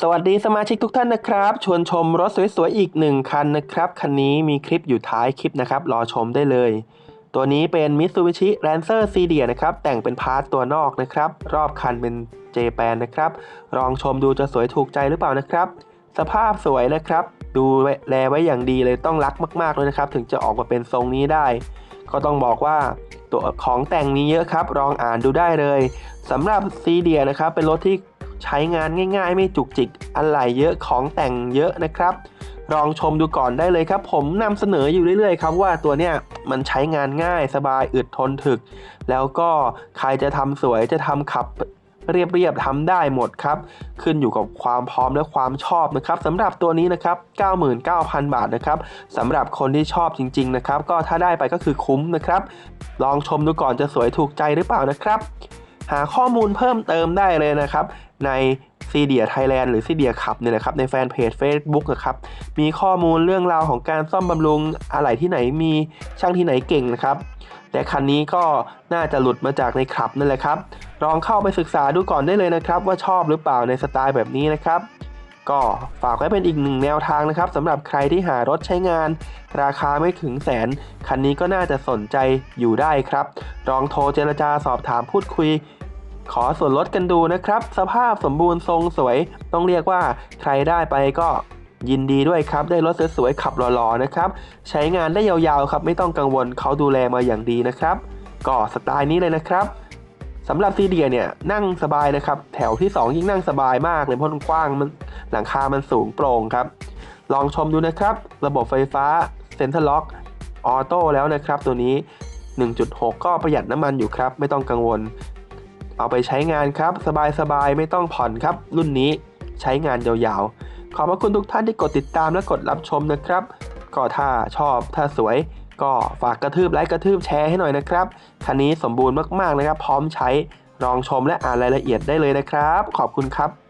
สวัสดีสมาชิกทุกท่านนะครับ ชวนชมรถสวยๆอีกหนึ่งคันนะครับ คันนี้มีคลิปอยู่ท้ายคลิปนะครับ รอชมได้เลย ตัวนี้เป็น Mitsubishi Lancer c d นะครับ แต่งเป็นพาร์ทตัวนอกนะครับ รอบคันเป็นเจแปนนะครับ ลองชมดูจะสวยถูกใจหรือเปล่านะครับ สภาพสวยนะครับ ดูแลไว้อย่างดีเลยต้องรักมากๆเลยนะครับ ถึงจะออกมาเป็นทรงนี้ได้ ก็ต้องบอกว่าตัวของแต่งมีเยอะครับลองอ่านดูได้เลยสำหรับซีเดียนะครับเป็นรถที่ ใช้งานง่ายๆ ไม่จุกจิกอะไหล่เยอะของแต่งเยอะนะครับลองชมดูก่อนได้เลยครับ ผมนำเสนออยู่เรื่อยๆ ครับว่าตัวเนี้ยมันใช้งานง่ายสบายอึดทนถึก แล้วก็ใครจะทำสวยจะทำขับเรียบๆทำได้หมดครับ ขึ้นอยู่กับความพร้อมและความชอบนะครับสำหรับตัวนี้นะครับ 99,000 บาทนะครับสำหรับคนที่ชอบจริง ๆ นะครับ ก็ถ้าได้ไปก็คือคุ้มนะครับ ลองชมดูก่อนจะสวยถูกใจหรือเปล่านะครับ หาข้อมูลเพิ่มเติมได้เลยนะครับในซีเดียไทยแลนด์หรือซีเดียขับเนี่ยนะครับในแฟนเพจ Facebook นะครับมีข้อมูลเรื่องราวของการซ่อมบำรุงอะไหล่ที่ไหนมีช่างที่ไหนเก่งนะครับแต่คันนี้ก็น่าจะหลุดมาจากในคลับนั่นแหละครับลองเข้าไปศึกษาดูก่อนได้เลยนะครับ ว่าชอบหรือเปล่าในสไตล์แบบนี้นะครับ ก็ฝากไว้เป็นอีกหนึ่งแนวทางนะครับสำหรับใครที่หารถใช้งาน ราคาไม่ถึงแสน คันนี้ก็น่าจะสนใจอยู่ได้ครับลองโทรเจรจาสอบถามพูดคุย ขอส่วนลดกันดูนะครับ สภาพสมบูรณ์ทรงสวย ต้องเรียกว่าใครได้ไปก็ยินดีด้วยครับ ได้รถสวยๆขับหล่อๆนะครับ ใช้งานได้ยาวๆครับ ไม่ต้องกังวลเขาดูแลมาอย่างดีนะครับ ก็สไตล์นี้เลยนะครับ สำหรับซีเดียเนี่ยนั่งสบายนะครับ แถวที่ 2 ยิ่งนั่งสบายมากเลยเพราะมันกว้างมันหลังคามันสูงโปร่งครับ ลองชมดูนะครับ ระบบไฟฟ้าเซ็นทรัลล็อกออโต้แล้วนะครับ ตัวนี้ 1.6 ก็ประหยัดน้ำมันอยู่ครับ ไม่ต้องกังวล เอาไปใช้งานครับ สบายๆ ไม่ต้องผ่อนครับ รุ่นนี้ใช้งานยาวๆ ขอบพระคุณทุกท่านที่กดติดตามและกดรับชมนะครับ ก็ถ้าชอบถ้าสวย ก็ฝากกระทืบไลค์กระทืบแชร์ให้หน่อยนะครับ คันนี้สมบูรณ์มากๆนะครับ พร้อมใช้ลองชมและอ่านรายละเอียดได้เลยนะครับ ขอบคุณครับ